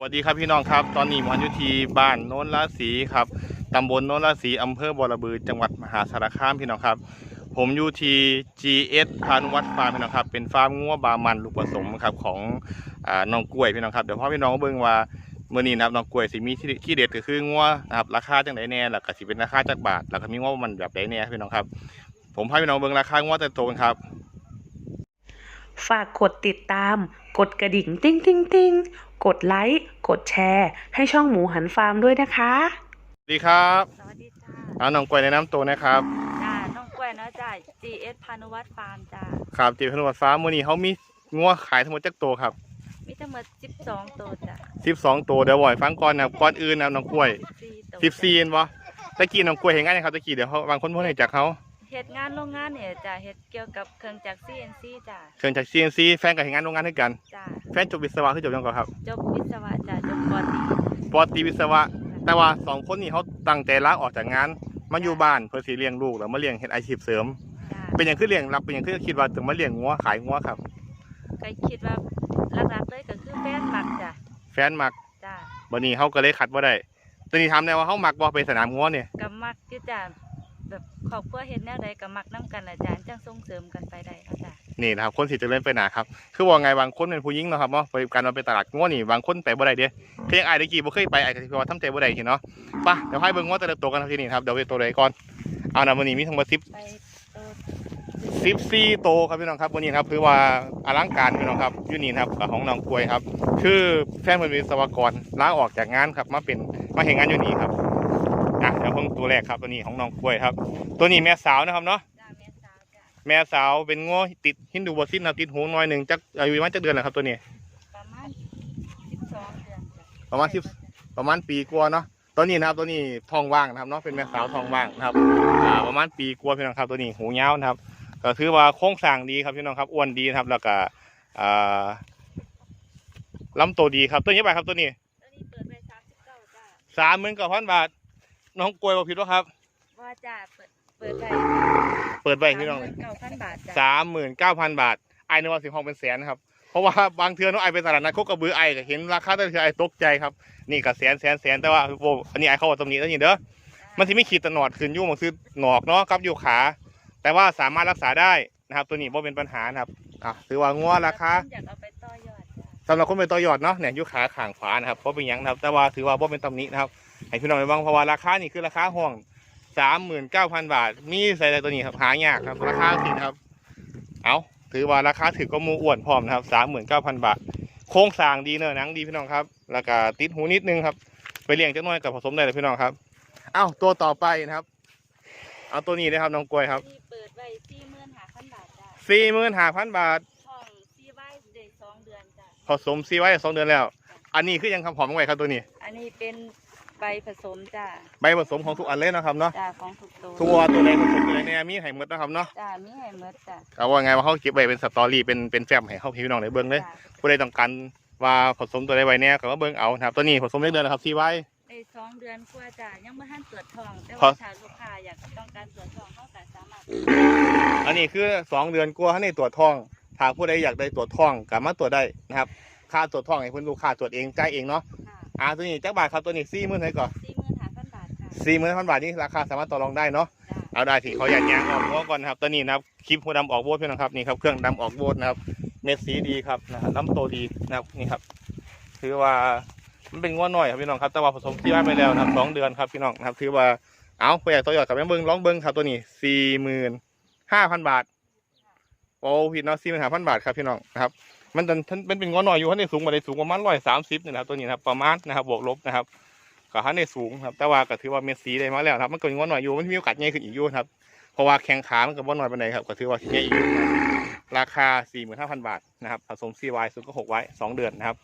สวัสดีครับพี่น้องครับ ตอนนี้มออยู่ที่บ้านโน้นราศีครับตำบลโน้นราศีอำเภอบอระบือจังหวัดมหาสารคามพี่น้องครับ ผมอยู่ที่ GS พานุวัฒน์ฟาร์มพี่น้องครับเป็นฟาร์มงัวบามันลูกผสมครับของอน้องกล้วยพี่น้องครับเดี๋ยวพ่อพี่น้องเบิ่งว่าเมื่อนี้นะครับน้องกล้วยสิมีที่ที่เด็ดก็คืองัวนะครับราคาจังไดแน่แล้วก็สิเป็นราคาจักบาทแล้วก็มีงัวมันแบบใดแน่พี่น้องครับ ผมพาพี่น้องเบิ่งราคางัวแต่โตกันครับฝากกดติดตาม กดกระดิ่งติ้งติ้งติ้ง กดไลค์กดแชร์ ให้ช่องหมูหันฟาร์มด้วยนะคะสวัสดีครับสวัสดีจ้าเอาน้องกล้วยแนะนำตัวนะครับ จ้าน้องกล้วยเนาะจ้า GS พานุวัฒน์ฟาร์มจ้า ครับจีพานุวัฒน์ฟาร์มมื้อนี้เขามีงัวขายทั้งหมดจักโตวครับมีทั้งหมด12 ตัวจ้าสิบสองตัวเดี๋ยวบ่อยฟังก่อนนะครับก่อนอื่นนะครับน้องกล้วย14ตัวสิบสี่เห็นบ่ตะกี้น้องกล้วยเห็นงานนะครับตะกี้เดี๋ยวเขาบางคนเพิ่งเห็นจากเขา เฮ็ดงานโรงงานเนี่ยจ้าเฮ็ดเกี่ยวกับเครื่องจักร CNC จ้าเครื่องจาก CNC แฟนกับเห็นงานโรงงานด้วยกัน จ้าแฟนจบวิศวะคือจบยังก่อนครับจบวิศวะจ้าจบปอตรีปอตรีวิศวะ แต่ว่าสองคนนี้เขาตั้งใจลาออกจากงาน มาอยู่บ้านเพื่อสิเลี้ยงลูกแล้วมาเลี้ยงเฮ็ดอาชีพเสริม จ้าเป็นอย่างคือเลี้ยงรับเป็นอย่างคือคิดว่าถึงมาเลี้ยงงัวขายงัวครับ ก็คิดว่าหลักๆเลยก็คือแฟนมักจ้าแฟนมักจ้าบัดนี้เขาก็เลยขัดบ่ได้ตอนนี้ถามแน่ว่าเขามักบ่ไปสนามงัวเนี่ยก็มักอยู่จ้าแบบ ครอบครัวเฮ็ดแนวใดก็มักนํกันล่ะจ้าจังส่งเสริมกันไปได้เนาะจ้านี่นะครับคนสิจะเล่นไปหนาครับคือว่าไงบางคนเป็นผู้หญิงเนาะครับเนาะไปการมาไปตลาดงัวนี่บางคนไปบ่ได้เด้เพียงอายตะกี้บ่เคยไปอายก็สิว่าทำใจบ่ได้เห็นเนาะไปเดี๋ยวให้เบิ่งงัวแต่ละตัวกันครับที่นี่ครับเดี๋ยวไปตัวใดก่อนเอานะวันนี้มีทั้งหมด10 ไปตัว14โตครับพี่น้องครับวันนี้ครับคือว่าอลังการพี่น้องครับอยูนี่นะครับของน้องกล้วยครับ คือแฟนเพิ่นเป็นวิศวกรลาออกจากงานครับมาเป็นมาเห็นงานอยูนี่ครับ อะเดี๋ยวเพิ่งตัวแรกครับตัวนี้ของน้องกล้วยครับ ตัวนี้แม่สาวนะครับเนาะจ้าแม่สาวจ้าแม่สาวเป็นงัวติดฮินดูบอซินนะติดหูหน่อยหนึ่งจักอายุประมาณจักเดือนแหละครับตัวนี้ ประมาณ12เดือนจ้าประมาณสิบประมาณปีกว่าเนาะตัวนี้นะครับตัวนี้ทองว่างนะครับเนาะเป็นแม่สาวทองว่างนะครับอ่าประมาณปีกว่าพี่น้องครับตัวนี้หูยาวนะครับก็คือว่าโครงสร้างดีครับพี่น้องครับอ้วนดีนะครับ แล้วก็อ่าลำตัวดีครับตัวนี้ไปครับตัวนี้ตัวนี้เปิดไว้39จ้าสามหมื่นกว่าพันบาท น้องกล้วยบอกผิดว่าครับ ว่าจ้าเปิดเปิดไปเปิดไปพี่น้องเลยเก้าพันบาทจ้าสามหมื่นเก้าพันบาทไอ้นึกว่าสิบห้องเป็นแสนนะครับ เพราะว่าบางเทือน้องไอไปตลาดนัดโคกระบือไอก็เห็นราคาแต่เทือไอตกใจครับนี่ก็แสนแสนแสนแต่ว่าโอ้อันนี้ไอเขาบอกตรงนี้แล้วนี่เด้อมันที่ไม่ขีดตะหนอดขึ้นอยุ่มันคือหนอกเนาะกับอยู่ขา แต่ว่าสามารถรักษาได้นะครับ ตัวนี้บ่เป็นปัญหานะครับอะถือว่างัวราคาอยากเอาไปต่อยอดจ้าสำหรับคนเป็นตัวยอดเนาะเนี่ยอยู่ขาข้างขวานะครับเพราะเป็นหยังนะครับ แต่ว่าถือว่าบ่เป็นตำหนินะครับ ให้พี่น้องไปบ้างเพราะว่าราคานี่คือราคาห้องสามหมื่นเก้าพันบาท มีใส่ในตัวนี้ครับหายากครับ ราคาถึงครับ เอาถือว่าราคาถือก็มูอ้วนพร้อมนะครับสามหมื่นเก้าพันบาท โครงสร้างดีเนอะหนังดีพี่น้องครับ แล้วก็ติดหูนิดนึงครับ ไปเลี้ยงจักหน่อยกับผสมได้เลยพี่น้องครับ เอ้าตัวต่อไปนะครับ เอาตัวนี้นะครับน้องกล้วยครับตัวนี้เปิดไว้สี่หมื่นห้าพันบาทจ้าสี่หมื่นห้าพันบาทห้องซีไว้เด็กสองเดือนจ้าผสมซีไว้สองเดือนแล้ว อันนี้คือยังคำผอมไว้ครับตัวนี้ อันนี้เป็น ใบผสมจ้าใบผสมของทุกอันเลยนะครับเนาะจ้าของถูกตัวตัวตัวใดผสมตัวใดเนี่ยมีให้หมดนะครับเนาะจ้ามีให้หมดจ้าเอาว่าไงว่าเขาเก็บไว้เป็นสตอรี่เป็นเป็นแฟ้มให้เขาพี่น้องได้เบิ่งเลยจ้าผู้ใดต้องการว่าผสมตัวใดไว้เนี่ยก็มาเบิ่งเอานะครับตัวนี้ผสมได้เดือนนะครับซีไว้ได้สองเดือนกว่าจ้ายังไม่ทันตรวจทอง แต่พอ ว่าถ้าลูกค้าอยากต้องการตรวจทองเขาก็สามารถอันนี้คือสองเดือนกลัวให้ในตรวจท้องถ้าผู้ใดอยากได้ตรวจท้องก็มาตรวจได้นะครับค่าตรวจท้องให้เพิ่นลูกค้าตรวจเองจ่ายเองเนาะ ค่ะ อ่าตัวนี้จักบาทครับตัวนี้สี่หมื่นเท่าไหร่ก่อนสี่หมื่นห้าพันบาทค่ะสี่หมื่นพันบาทนี่ราคาสามารถต่อรองได้เนาะจ้าเอาได้สิเขาอยากยางออกหัวก่อนนะครับตัวนี้นะครับคลิปหัวดำออกโบดพี่น้องครับนี่ครับเครื่องดำออกโบดนะครับเม็ดสีดีครับนะครับลำโตดีนะครับนี่ครับถือว่ามันเป็นง้อหน่อยครับพี่น้องครับแต่ว่าผสมที่บ้านไปแล้วนะครับสองเดือนครับพี่น้องนะครับถือว่าเอาไปอยากตัวหยอดกับแม่เบิ้งร้องเบิ้งครับตัวนี้สี่หมื่นห้าพันบาทโอ้พี่น้องสี่หมื่นห้าพันบาทครับพี่น้องนะครับ มันเป็นมันเป็นง้อหน่อยอยู่ข้างในสูงมาได้สูงประมาณร้อยสามสิบนี่นะครับตัวนี้นะครับประมาณนะครับบวกลบนะครับก็ข้างในสูงครับแต่ว่าก็ถือว่าเม็ดสีได้มาแล้วนะครับ มันก็ยังง้อหน่อยอยู่มันมีโอกาสใหญ่ขึ้นอีกอยู่นะครับเพราะว่าแข้งขามันก็บ่น้อยปานใดครับก็ถือว่าใหญ่อีกนะครับราคา45,000บาทนะครับผสม CY สุดก็6ไว้2เดือนนะครับ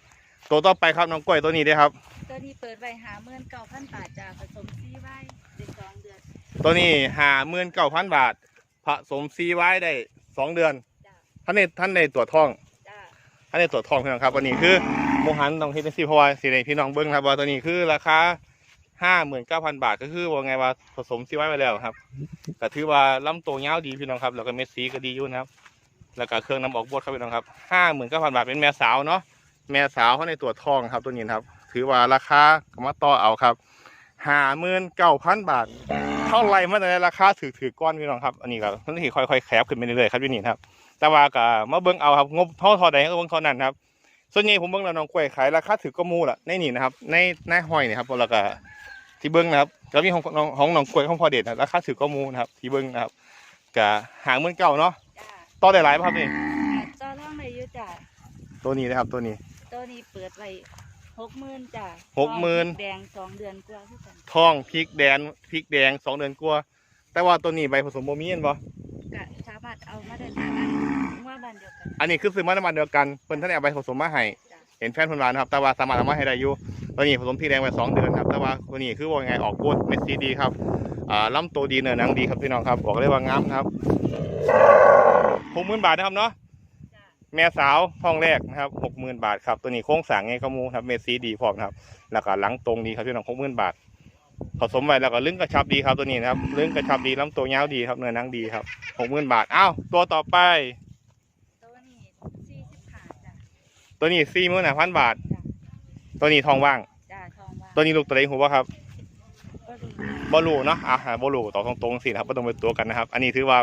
ตัวต่อไปครับน้องกล้วยตัวนี้ด้วยครับ ตัวนี้เปิดไว้หาเมื่นเก้าพันบาทจ้าผสมซีไว้เด็กสองเดือน ตัวนี้59,000บาท ผสม CY ได้2เดือนจ้าท่านในท่านในตัวจท้อง จ้าท่านในตัวจทองพี่น้องครับวันนี้คือโมหันต้องเฮ็ดซี่เพราะว่าสิได้พี่น้องเบิ่งครับว่าตัวนี้คือราคา59,000บาทก็คือว่าไงว่าผสม CY ไว้ไปแล้วครับก็ถือว่าลำตัวยาวดีพี่น้องครับแล้วก็เม็ดสีก็ดีอยู่นะครับ แล้วก็เครื่องน้ำออกบดครับพี่น้องครับห้าหมื่นเก้าพันบาทเป็นแม่สาวเนาะแม่สาวเขาในตัวทองครับตัวนี้ครับ ถือว่าราคาก็มาต่อเอาครับห้าหมื่นเก้าพันบาท เท่าไรมาในราคาถือถือก้อนพี่น้องครับอันนี้ก็มันที่ค่อยๆแคบขึ้นไปเรื่อยๆครับพี่นี่ครับ แต่ว่าก็มาเบิ่งเอาครับงบเท่าเท่าใดก็เบิ่งเท่านั้นครับส่วนใหญ่ผมเบิ่งแล้วน้องกล้วยขายราคาถือก็มูล่ะในนี่นะครับในในห้อยนี่ครับแล้วก็ที่เบิ่งนะครับแล้วมีของน้องของน้องกล้วยของพอเด็ดนะราคาถือก็มูนะครับ ที่เบิ่งนะครับก็หางหมื่นเก้าเนาะจ้าต่อได้หลายป่ะครับนี่ต่อรองได้อยู่จ้าตัวนี้นะครับตัวนี้ ตัวนี้เปิดไว้หกหมื่นจ้าหกหมื่น แดงสองเดือนกว่าคือกันทองพริกแดงพริกแดงสองเดือนกว่าแต่ว่าตัวนี้ใบผสมโมมีเห็นบ่ก็สามารถเอามาได้จ้าอันว่า บ้านเดียวกันอันนี้คือซื้อมาในบ้านเดียวกันเพิ่นท่านได้เอาใบผสมมาให้จ้ะเห็นแฟนเพิ่นว่านะครับแต่ว่าสามารถเอามาให้ได้อยู่ตัวนี้ผสมพริกแดงไว้สองเดือนครับแต่ว่าตัวนี้คือว่ายังไงออกโคตรเม็ดสีดีครับอ่าลำตัวดีเนื้อหนังดีครับพี่น้องครับบอกเลยว่างามครับหกหมื่นบาทนะครับเนาะจ้าแม่สาวท้องแรกนะครับหกหมื่นบาทครับตัวนี้โค้งสร้างไงขมูครับเม็ดสีดีพร้อมนะครับแล้วก็หลังตรงดีครับพี่น้องหกหมื่นบาทผสมไว้แล้วก็ลึงกระชับดีครับตัวนี้นะครับลึงกระชับดีลำตัวยาวดีครับเนื้อหนังดีครับหกหมื่นบาทอ้าวตัวต่อไป ตัวนี้สี่สิบห้าจ้า ตัวนี้สี่หมื่นห้าพันบาทจ้าตัวนี้ทองว่าง จ้าทองว่าตัวนี้ลูกตัวไหนหูว่าครับก็ดูบอลูเนาะอะหาบอลูต่อตรงๆสินะครับไม่ต้องไปตัวกันนะครับ อันนี้ถือว่า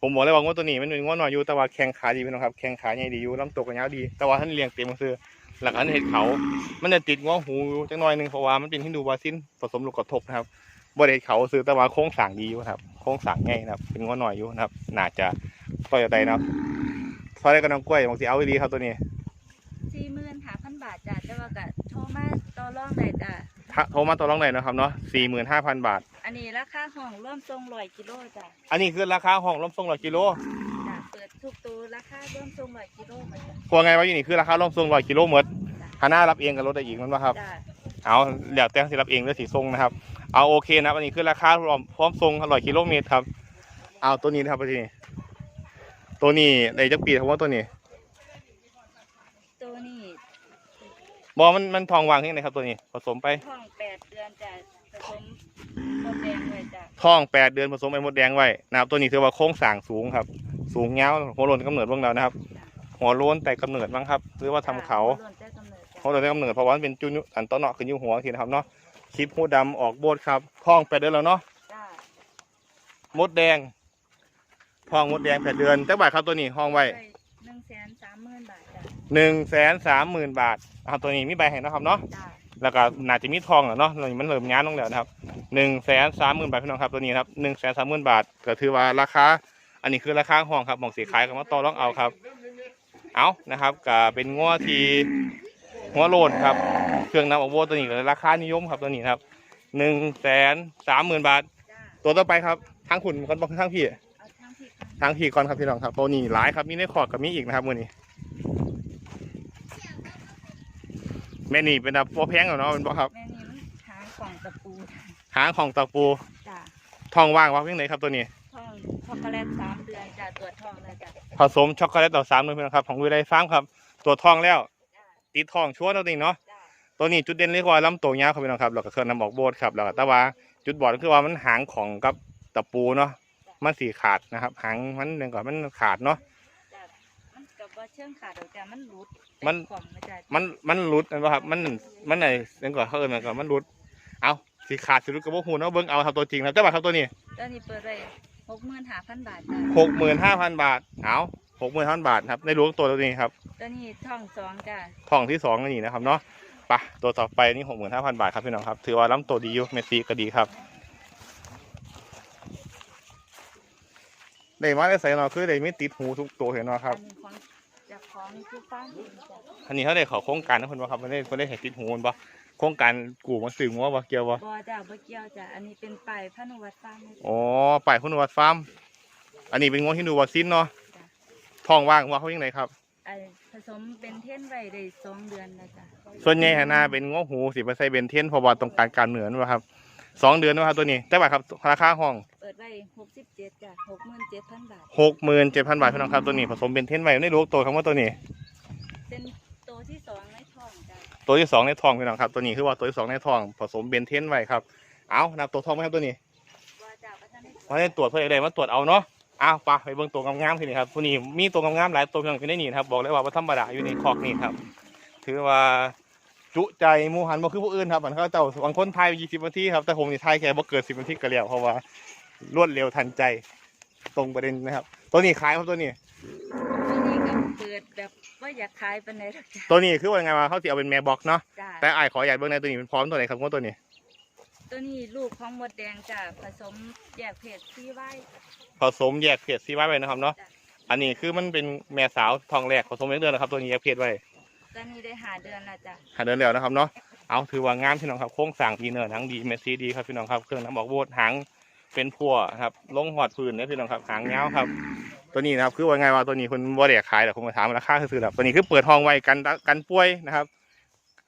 ผมบอกเลยว่าง้วตัวนี้มันเป็นง้วหน่อยอยู่แต่ว่าแข้งขาดีพี่น้องครับแข้งขาใหญ่ดีอยู่ลำตัวก็ยาวดี แต่ว่าท่านเลี้ยงเต็มก็คือหลักอันเห็ดเขา มันจะติดง้วหูอยู่จังหน่อยหนึงเพราะว่ามันเป็นฮินดูบาซินผสมลูกกระทบนะครับบริเวณเขาซื้อแต่ว่าโค้งสร้างดีอยู่ครับ โค้งสร้างง่ายนะครับ เป็นง้วหน่อยอยู่นะครับ น่าจะต่อยได้นะครับซอยได้กับน้องกล้วยบางทีเอาดีครับตัวนี้ สี่หมื่นห้าพันบาทจ้าแต่ว่าก็โทรมาต่อรองได้จ้าถ้าโทรมาต่อรองหน่อยนะครับเนาะสี่หมื่นห้าพันบาท อันนี้ราคาห้องร่วมทรงร้อยกิโลจ้าอันนี้คือราคาห้องล้มทรงร้อยกิโลจ้าเปิดทุกตัวราคาร่วมทรงร้อยกิโลมาจ้าพวงไงว่าอยู่นี่คือราคาล้มทรงร้อยกิโลหมดคณะรับเองกับรถได้อีกมันว่าครับ จ้าเอาเดี๋ยวแต่งสิรับเองหรือสีทรงนะครับ เอาโอเคนะครับอันนี้คือราคารวมพร้อมทรงร้อยกิโลเมตรครับ เอาตัวนี้นะครับตัวนี้ตัวนี้ในจักปีครับว่าตัวนี้ ตัวนี้ บอมันมันทองวางที่ไหนครับตัวนี้ ผสมไปท้องแปดเดือนจ้าผสมโมแดงเลยจ้าทองแปดเดือนผสมไอ้มดแดงไว้นะครับตัวนี้ถือว่าโค้งสร้างสูงครับ สูงเงาวหัวโลนกำเนิดเบ้างแล้วนะครับ หัวโลนแต่กำเนิดบ้างครับ หรือว่าทำเขา จ้ะล้วนแต่กำเนิดจ้ะหัวโลนแต่กำเนิดเพราะว่ามันเป็นจุนอันต้นเนาะขึ้นอยู่หัวทีนะครับเนาะคลิปหูดำออกโบดครับทองแปดเดือนแล้วเนาะจ้ามดแดงทองมดแดงแปดเดือนแต่บาทครับตัวนี้ห้องไว้หนึ่งแสนสามหมื่นบาทจ้า หนึ่งแสนสามหมื่นบาทครับตัวนี้มีใบให้นะครับเนาะจ้าแล้วก็น่าจะมีทองแล้วเนาะเรามันเริ่มงานลงแล้วนะครับหนึ่งแสนสามหมื่นบาทพี่น้องครับตัวนี้ครับหนึ่งแสนสามหมื่นบาทก็ถือว่าราคาอันนี้คือราคาห้องครับหมองสีขายกับมาต่อรองเอาครับ เอานะครับก็เป็นง้อทีหัวโลนครับเครื่องนำออกโบตัวนี้ก็ราคานิยมครับตัวนี้ครับหนึ่งแสนสามหมื่นบาท จ้าตัวต่อไปครับทางขุนก่อนบอกทางพี่ เอาทั้งที่กันทางพี่ก่อนครับพี่น้องครับตัวนี้หลายครับมีในคอร์ดกับมีอีกนะครับมือนี้ แม่นี่เป็นแบบพอแพงเหรอเนาะเป็นบอกครับ แม่นี่มันหางกล่องตะปูจ้ะหางของตะปูจ้าทองว่างว่าเพียงไหนครับตัวนี้ท้องช็อกโกแลตสามเดือนจ้าตรวจท้องแล้วจ้าผสมช็อกโกแลตต่อสามเลยพี่น้องครับ ของวิไลฟาร์มครับ ตัวทองแล้ว จ้าติดทองชัวร์ตัวนี้เนาะ จ้าตัวนี้จุดเด่นเรียกว่าลำตัวยาวครับพี่น้องครับแล้วก็เครื่องนำออกโบสครับแล้วก็แต่ว่าจุดบอดก็คือว่ามันหางของกับตะปูเนาะมันสีขาดนะครับ หางมันเนื่องก่อนมันขาดเนาะ จ้ามันกับว่าเชื่องขาดดอกจ้ามันหลุด มันกล่องนะจ้ามันมันหลุดนะครับ มันมันไหนเนื่องก่อนเขาเอิญมันก่อนมันหลุด เอาสีขาดสีหลุดกับพวกหูเนาะเบิ้งเอาครับตัวจริงนะเจ้าบ่าวครับตัวนี้ตัวนี้เปิดไปหกหมื่นห้าพันบาทจ้าหกหมื่นห้าพันบาท เอาหกหมื่นห้าพันบาทครับในหลวงตัวตัวนี้ครับตัวนี้ท้องสองจ้าทองที่สองนี่นะครับเนาะไปะตัวต่อไปนี่หกหมื่นห้าพันบาทครับพี่น้องครับ ถือว่าล้ำตัวดีอยู่เมสซี่ก็ดีครับได้มาได้ใส่เนาะคือได้ไม่ติดหูทุกตัวเห็นเนาะครับอันนี้ของจาก ของผู้ฟังเองจ้าอันนี้เขาได้เขอโครงการนะเพิ่นว่าครับเพิ่นได้เพิ่นได้เห็นติดหูมันบ่โครงการกูมาสื่อว่าบ่เกี่ยวบ่บอจ้าบ่เกี่ยวจ้าอันนี้เป็นไปายพระนวัดฟังนะจ้ะอ๋อป้ายคุณวัดฟาร์มอันนี้เป็นงวที่ดูวัดซินเนาะทองว่างว่าเขายังไงครับไอ้ผสมเป็นเทียนไว้ได้สองเดือนแล้วจ้ะส่วนใหญ่หนนาเป็นงวหูสิบ่ใส่เบนเทียนเพราะว่าต้องการการเหนือนว่าครับสองเดือนว่าครับตัวนี้แต่ว่าครับราคาห้องเปิดไว้หกสิบเจ็ดจ้ะหกหมื่นเจ็ดพันบาทหกหมื่นเจ็ดพันบาทพี่น้องครับตัวนี้ผสมเป็นเทนไว้ในลูกตัวคำว่าตัวนี้ เป็นตัวที่สองในท้องจ้ะตัวที่สองในทองพี่น้องครับตัวนี้คือว่าตัวที่สองในทองผสมเป็นเทนไว้ครับเอานับตัวทองไหมครับตัวนี้ว่าจ้าประธานได้มาได้ตรวจเพื่ออะไรมาตรวจเอาเนาะอ้าวไปไปเบิ่งตัวงามๆทีนี้ครับตัวนี้มีตัวงามๆหลายตัวพี่น้องอยู่ในนี่นะครับบอกเลยว่าบ่ธรรมดาอยู่ในคอกนี่ครับ ถือว่าจุใจหมูหันบ่คือผู้อื่นครับมันเขาเจ้าบางคนทายยี่สิบนาทีครับแต่ผมนี่ทายแค่บ่เกินสิบนาทีก็แล้วเพราะว่า รวดเร็วทันใจ ตรงประเด็นนะครับ ตัวนี้ขายครับตัวนี้ตัวนี้ก็เปิดแบบว่าอยากขายปานใดหรอกจ้ะตัวนี้คือว่าไงวะเขาสิเอาเป็นแม่บ็อกเนาะจ้ะแต่อ้ายขออยากเบิ่งในตัวนี้เป็นพร้อมตัวไหนครับงวดตัวนี้ ตัวนี้ลูกของมดแดงจ้ะผสมแยกเพศซีไว้ ผสมแยกเพศซีไว้ไว้นะครับเนาะ จ้ะ อันนี้คือมันเป็นแม่สาวทองแรกผสมเลี้ยงเดือนนะครับ ตัวนี้แยกเพศไว้ตัวนี้ได้หาเดือนและจ้ะหาเดือนแล้วนะครับเนาะ เอาถือว่างามพี่น้องครับโค้งสร้างดีเนินทั้งดีเมสซี่ดีครับพี่น้องครับ เครื่องน้ำบอกโบดหาง เป็นพัวครับลงหอดพื้นนะพี่น้องครับหางเงาวครับ ตัวนี้นะครับคือว่าไงว่าตัวนี้คุณบ่ได้อยขายแต่ผมมาถามราคาคือๆแบบตัวนี้คือเปิดห้องไว้กันกันป่วยนะครับ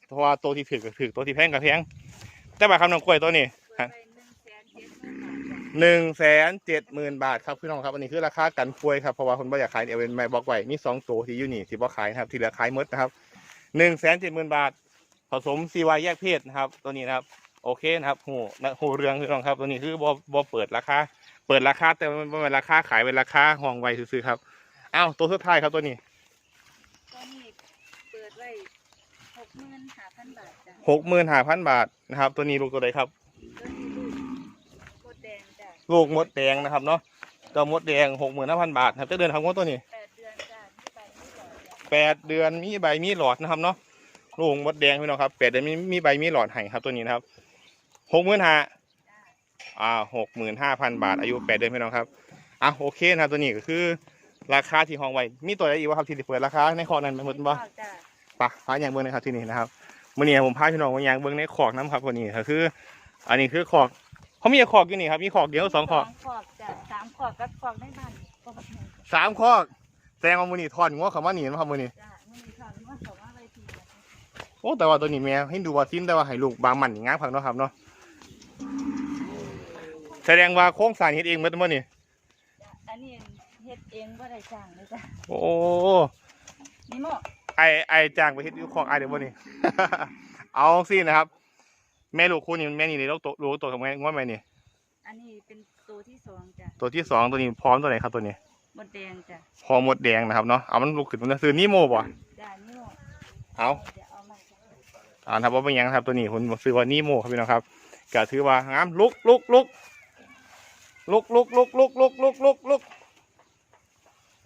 เพราะว่าตัวที่ถือก็ถือตัวที่แพงก็แพงแต่บาทคำน้องกล้วยตัวนี้หนึ่งแสนเจ็ดหมื่นบาทครับพี่น้องครับอันนี้คือราคากันป่วยครับเพราะว่าคนบ่อยากขายเดี๋ยวเป็นไม้บอกไว้มีสองตัวที่อยู่นี่ที่บ่ขายนะครับที่เหลือขายหมดนะครับหนึ่งแสนเจ็ดหมื่นบาทผสมซีวายแยกเพศนะครับ ตัวนี้นะครับ โอเคนะครับหูนะหูเรืองพี่น้องครับตัวนี้คือบ่บ่เปิดราคาเปิดราคาแต่มันเป็นราคาขายเป็นราคาห้องไว้ซื้อๆครับอ้าวตัวสุดท้ายครับตัวนี้ตัวนี้เปิดไว้หกหมื่นห้าพันบาทจ้ะหกหมื่นห้าพันบาทนะครับ ตัวนี้ลูกตัวใดครับตัวนี้ลูกมดแดงจ้ะลูกมดแดงนะครับเนาะเจ้ามดแดงหกหมื่นห้าพันบาทครับจะเดินทางงวดตัวนี้แปดเดือนจ้ะที่ไปที่ก่อนจ้ะแปดเดือนมีใบมีหลอดนะครับเนาะลูกมดแดงพี่น้องครับแปดเดือนมีมีใบมีหลอดให้ครับตัวนี้นะครับ หกหมื่นห้าจ้ะอ่าหกหมื่นห้าพันบาท อายุแปดเดือนพี่น้องครับอะโอเคนะครับตัวนี้ก็คือ ราคาที่ห้องไว้มีตัวอะไรอีกวะครับที่สิเปิดราคาในคอนั้นไปหมดบ่ข้าวจ้ะปะพาอย่างเบิ้งนะครับที่นี่นะครับมื่อนี้ผมพาพี่น้องมาอย่างเบิ้งในขอกน้ำครับวันนี้ก็คือ อันนี้คือขอกเขามีขอกอยู่นี่ครับมีขอกเดียวสองขอกขอกจ้ะสามขอกกับขอกในบ้านขอกหนึ่งจ้ะสามขอกแสดงว่ามือนี้ทอนงัวเขามาหนีนะครับมือนี้จ้ะมันมีขอกมันสองอะไรทีนะโอ้แต่ว่าตัวนี้แม่ให้ดูว่าทิ้นแต่ว่าให้ลูกบางมันอย่างงั้นพังเนาะครับเนาะ แสดงว่าโค้งสร้างเฮ็ดเองเมื่อมื่อนี้จ้ะอันนี้เฮ็ดเองบ่ได้จ้างเลยจ้ะโอ้นี่โมไอไอจ้างไปเฮ็ดอยู่ของไอเดี๋ยวมื่อนี้เอาสินะครับ แม่ลูกคู่นี้แม่นี่ในโลกตัวรู้ตัวของแม่ง้อแม่นี่ อันนี้เป็นตัวที่สองจ้ะตัวที่สองตัวนี้พร้อมตัวไหนครับตัวนี้มดแดงจ้ะพอหมดแดงนะครับเนาะเอามันลูกขึ้นมันซื้อนี่โมบ่จ้ะนี่โมเอาเดี๋ยวเอามาจ้ะอ่าครับว่าเป็นหยังครับตัวนี้ผมซื้อว่านี่โมครับพี่น้องครับ ก็ถือว่างามลุกลุกลุกลุกลุกลุกลุกลุกลุกลุกลุก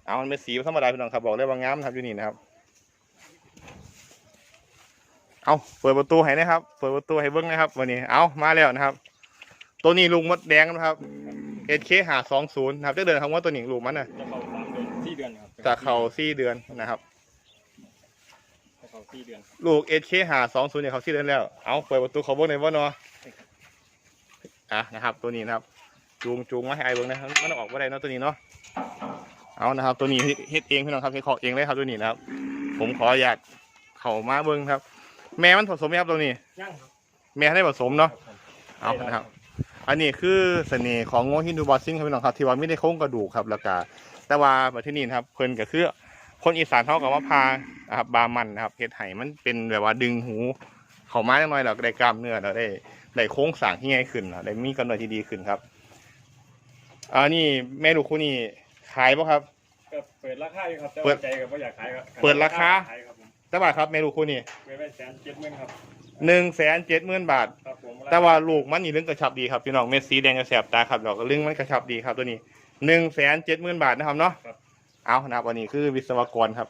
เอามันเป็นสีธรรมดาพี่น้องครับบอกเลยว่างามนะครับอยู่นี่นะครับ เอาเปิดประตูให้นะครับ เปิดประตูให้เบิ้งนะครับ วันนี้เอามาแล้วนะครับ ตัวนี้ลุงมดแดงนะครับ HK หาสองศูนย์นะครับได้เดินคำว่าตัวนี้ลูกมันน่ะจะเข้าสามเดือนสี่เดือนครับจากเขาสี่เดือนนะครับจะเข้าสี่เดือนครับลูก HK หาสองศูนย์เนี่ยเขาสี่เดือนแล้ว เอาเปิดประตูเขาเบิ้งในอยว่าเนาะ อะนะครับ ตัวนี้นะครับ จูงจูงมาให้ไอเบิ้งนะครับมันออกว่าได้เนาะตัวนี้เนาะเอานะครับ ตัวนี้เฮ็ดเองพี่น้องครับเฮ็ดของเองเลยครับตัวนี้นะครับ ผมขออนุญาตเข้ามาเบิ้งครับ แม่มันผสมไหมครับตัวนี้ย่างครับแม่ได้ผสมเนาะครับเอานะครับ อันนี้คือเสน่ห์ของงูฮินดูบอสซิงครับพี่น้องครับที่ว่าไม่ได้โค้งกระดูกครับแล้วก็แต่ว่าประเทศนี้นะครับเพิ่นก็คือคนอีสานเขากับว่าพานะครับบามันนะครับเฮ็ดไห้มันเป็นแบบว่าดึงหู เขามาจักหน่อยเราก็ได้กล้ามเนื้อเราได้ ได้โค้งสร้างที่ง่ายขึ้นเราได้มีกำเนิดที่ดีขึ้นครับอันนี้แม่ลูกคู่นี้ขายป่ะครับ ก็เปิดราคาอยู่ครับแต่เปิดว่าใจกับว่าอยากขายครับเปิดราคาขายครับผมแต่บาทครับแม่ลูกคู่นี้เปิดไว้แสนเจ็ดหมื่นครับหนึ่งแสนเจ็ดหมื่นบาท ครับผมแต่ว่าลูกมันนี่เรื่องกระชับดีครับพี่น้องเม็ดสีแดงกระแสบตาครับเราก็เรื่องมันกระชับดีครับตัวนี้หนึ่งแสนเจ็ดหมื่นบาทนะครับเนาะเอานะครับวันนี้คือวิศวกรครับ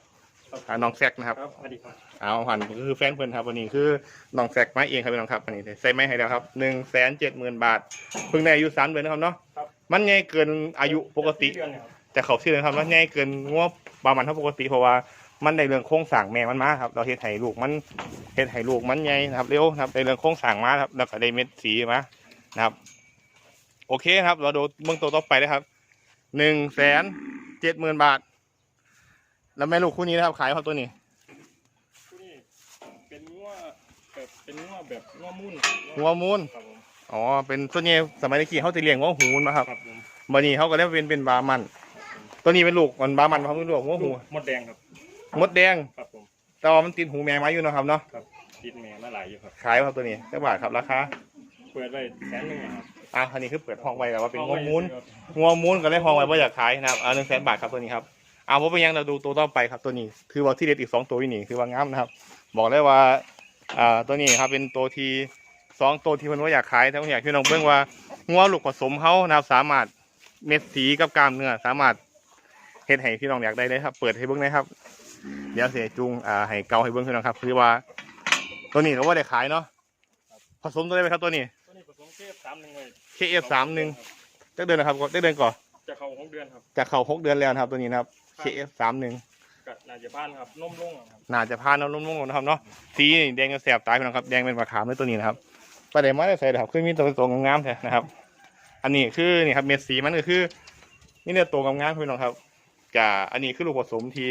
อ่าน้องแซกนะครับ ครับสวัสดีครับ เอาหันคือแฟนเพื่อนครับวันนี้คือน้องแซกไมาเองครับพี่น้องครับวันนี้ใส่ไม้ให้แล้วครับหนึ่งแสนเจ็ดหมื่นบาทเพิ่งได้อายุสามเดือนนะครับเนาะมันง่ายเกินอายุปกติ เดือนครับแต่เขาชื่อนะครับว่าง่ายเกินงวบามันเท่าปกติเพราะว่ามันในเรื่องโครงสร้างแม่มันมาครับเราเฮ็ดให้ลูกมันเฮ็ดให้ลูกมันใหญ่นะครับเร็วนะครับในเรื่องโครงสร้างมาครับแล้วก็ได้เม็ดสีมานะครับ โอเคครับ เราดูเบื้องตัวต่อไปเลยครับหนึ่งแสนเจ็ดหมื่นบาท แล้วแม่ลูกคู่นี้นะครับขายเขาตัวนี้ ผู้นี่เป็นงัวแบบ เป็นงัวแบบงัวมุ่นหัวมูลครับผมอ๋อเป็นส่วนใหญ่สมัยตะกี้เขาจะเลี้ยงหัวหูนนะครับครับผมบันนี้เขาก็ได้เป็นเป็นบามัน ตัวนี้เป็นลูกมันบามันเขาเป็นลูกหัวหูมดแดงครับมดแดง ครับผมแต่ว่ามันติดหูแมงไม้อยู่นะครับเนาะครับติดแม่มาหลายอยู่ครับขายครับตัวนี้จักบาทครับราคาเปิดไว้แสนหนึ่งครับอะอันนี้คือเปิดห้องไว้แบบว่าเป็นงวมูลครับงวมูลก็ได้ห้องไว้ว่าอยากขายนะครับอ่าหนึ่งแสนบาทครับตัวนี้ครับเอาว่าเป็นยังเราดูตัวต่อไปครับตัวนี้ คือว่าที่เด็ดอีกสองตัวอยู่นี่คือว่างามนะครับ บอกเลยว่า อ่าตัวนี้ครับเป็นตัวที่สองตัวที่เพิ่นว่าอยากขายแต่ผมอยากให้น้องเบิ่งว่างัวลูกผสมเขานะครับสามารถเม็ดสีกับกล้ามเนื้อสามารถเฮ็ดให้พี่น้องอยากได้เลยครับ เปิดให้เบิ่งได้ครับ เดี๋ยวเสียจุงอ่าให้เกาให้เบิ่งพี่น้องครับคือว่า ตัวนี้ก็ว่าได้ขายเนาะผสมตัวได้ไหมครับตัวนี้ ตัวนี้ผสมเคฟสามหนึ่งเลย KF31 จักเดือนนะครับได้เดือนก่อนจะเข้าหกเดือนครับจะเข้าหกเดือนแล้วนะครับตัวนี้นะครับ KF31 กับนาจะบ้านครับนุ่มลุ่งครับน่าจะพาน้ำนุ่มๆนะครับเนาะสีนี่แดงจะแสบตายพี่น้องครับแดงเป็นมะขามเลยตัวนี้นะครับประเดี๋ยวมาได้ใส่นะครับคือมีตัวตัวงามๆแท้นะครับ อันนี้คือนี่ครับเม็ดสีมันก็คือนี่เนี่ยตัวงามๆพี่น้องครับจะอันนี้คือลูกผสมที่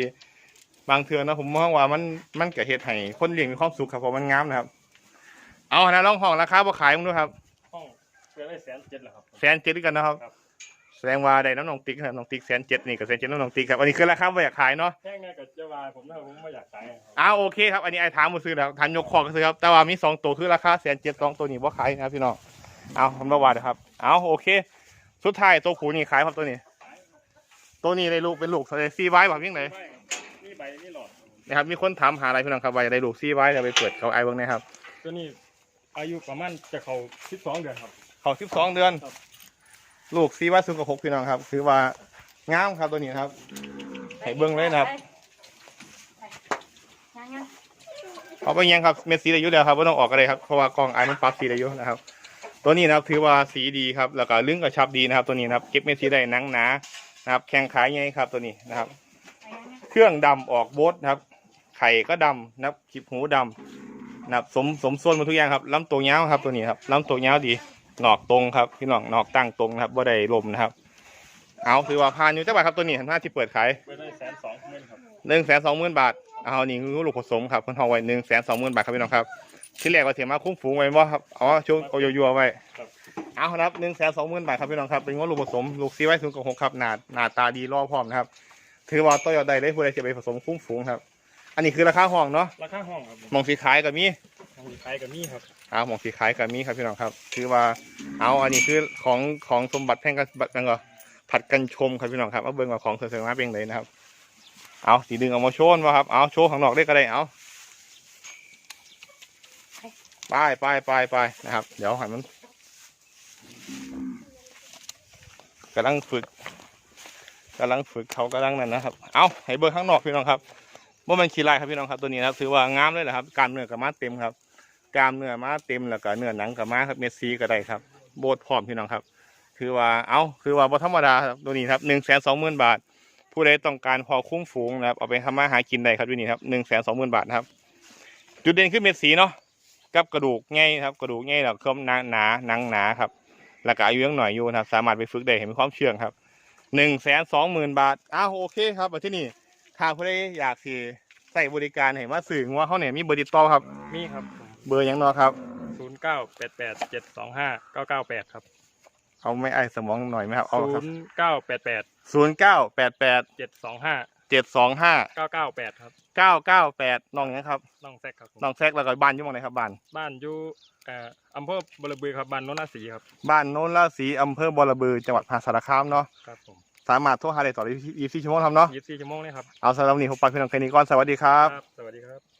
บางเทือนะผมมองว่ามันมันเกิดเหตุให้คนเลี้ยงมีความสุขครับเพราะมันงามนะครับ เอานะลองห้องราคาบ่ขายมึงดูครับห้องเพื่อได้แสนเจ็ดเหรอครับแสนเจ็ดด้วยกันนะครับ ครับแส ดงว่าได้น้ำนองติ๊กนะครับน้องติ๊กแสนเจ็ดนี่กับแสนเจ็ดน้ำนองติ๊กครับอันนี้คือราคาบ่อยากขายเนาะแค่ไงกับเจ้าวายผมนะครับผมไม่อยากขายครับอ้าวโอเคครับอันนี้ไอ้ถามมาซื้อแล้วทันยกคอก็ซื้อครับแต่ว่ามีสองตัวคือราคาแสนเจ็ดสองตัวนี้ว่าขายนะครับพี่น้องเอาผมระวังนะครับเอาโอเค สุดท้ายตัวผูนี่ขายครับตัวนี้ ตัวนี้ได้ลูกเป็นลูกซีไว้แบบยังไงไม่ครับนี่ใบนี่หลอดครับผมนะครับมีคนถามหาอะไรพี่น้องครับว่าจะได้ลูกซีไว้จะไปเปิดเขาไอ้เบ้างนะครับตัวนี้อายุประมาณจะเข้าสิบสองเดือนครับเขาสิบสองเดือนครับ ลูกซีไว้สูงกว่าหกพี่น้องครับ คือว่างามครับตัวนี้ครับให้เบิ่งเลยนะครับ เอาไปยังครับเม็ดสีได้อยุ่แล้วครับไม่ต้องออกอะไรครับเพราะว่ากองไอ้มันปรับสีได้อยุ่นะครับ ตัวนี้นะครับถือว่าสีดีครับ แล้วก็ลึงกระชับดีนะครับ ตัวนี้นะครับ เก็บเม็ดสีได้นังหนานะครับ แข็งขาใหญ่ครับ ตัวนี้นะครับ เครื่องดำออกโบสนะครับ ไข่ก็ดำนะครับขีบหูดำนะครับ สมสมส่วนหมาทุกอย่างครับลำตัวยาวครับ ตัวนี้ครับลำตัวยาวดี นอกตรงครับพี่น้องหนอกตั้งตรงนะครับบ่ได้ลมนะครับ เอาถือว่าพานอยู่จังหวัดครับตัวนี้หันหน้าที่เปิดขายเพื่อได้แสนสองเงินครับหนึ่งแสนสองหมื่นบาทเอานี่คือลูกผสมครับคนทองไว้หนึ่งแสนสองหมื่นบาทครับพี่น้องครับที่แรกว่าเสียมาคุ้มฝูงไว้บ่ครับอ๋อช่วงเอายัวๆไว้ครับเอาครับหนึ่งแสนสองหมื่นบาทครับพี่น้องครับเป็นงวดลูกผสมลูกซีไว้ศูนย์กับหกครับหนาหนาตาดีรอพร้อมนะครับ ถือว่าต่อยอดได้เลยผู้ใดจะไปผสมคุ้มฝูงครับ อันนี้คือราคาห้องเนาะราคาห้องครับผมหมองสีขายกับมีมีขายกับมี่ครับ เอาหมองสีขายกับมีครับพี่น้องครับ คือว่าเอาอันนี้คือของของสมบัติแพ่งกันบัตรกันก็ผัดกันชมครับพี่น้องครับเอาเบิ่งว่าของเสริมมาเป็นเลยนะครับ เอาสีดึงเอามาโชว์ว่าครับเอาโชว์ข้างนอกได้ก็ได้เอาไปไปไปไปนะครับ เดี๋ยวหันมันกำลังฝึกกำลังฝึกเขากำลังนั่นนะครับ เอาให้เบิ่งข้างนอกพี่น้องครับว่ามันขี้ลายครับพี่น้องครับตัวนี้นะครับถือว่างามเลยแหละครับกามเนื้อกับมาเต็มครับ กล้ามเนื้อมาเต็มแล้วก็เนื้อหนังกับมาครับเม็ดซีก็ได้ครับ โบดพร้อมพี่น้องครับ คือว่าเอาคือว่าบธรรมดาครับตัวนี้ครับหนึ่งแสนสองหมื่นบาท ผู้ใดต้องการพอคุ้มฝูงนะครับเอาไปทำมาหากินได้ครับตัวนี้ครับหนึ่งแสนสองหมื่นบาทครับ จุดเด่นคือเม็ดสีเนาะกับกระดูกง่ายครับกระดูกง่ายแล้วเคมหนาหนาหนังหนาครับแล้วก็อายุยังหน่อยอยู่นะครับ สามารถไปฝึกได้เห็นมีความเชื่องครับหนึ่งแสนสองหมื่นบาทอ้าวโอเคครับมาที่นี่ถ้าผู้ใดอยากสิใส่บริการเห็นว่าสื่อว่าเขาเนี่ยมีเบอร์ติดต่อครับมีครับผ เบอร์หยังเนาะครับ ศูนย์เก้าแปดแปดเจ็ดสองห้าเก้าเก้าแปดครับเอาไม่ไอสมองหน่อยไหมครับเอาศูครับนย์เก้าแปดแปดศูนย์เก้าแปดแปดเจ็ดสองห้าเจ็ดสองห้าเก้าเก้าแปดครับเก้าเก้าแปดน้องหยังครับน้องแซกครับผมน้องแซกแล้วก็บ้านอยู่หมองไหนครับบ้าน บ้านอยู่เอ่ออำเภอบรบือครับบ้านโนนทศรีครับบ้านโน้นราศีอำเภอบอระบือจังหวัดมหาสารคามเนาะครับผมสามารถโทรหาได้ต่อ24ชั่วโมงทำเนาะยี่สิบสี่ชั่วโมงเลยครับเอาสำหรับวันนี้ผมไปเพียงแค่นี้ก่อนสวัสดีครับ สวัสดีครับ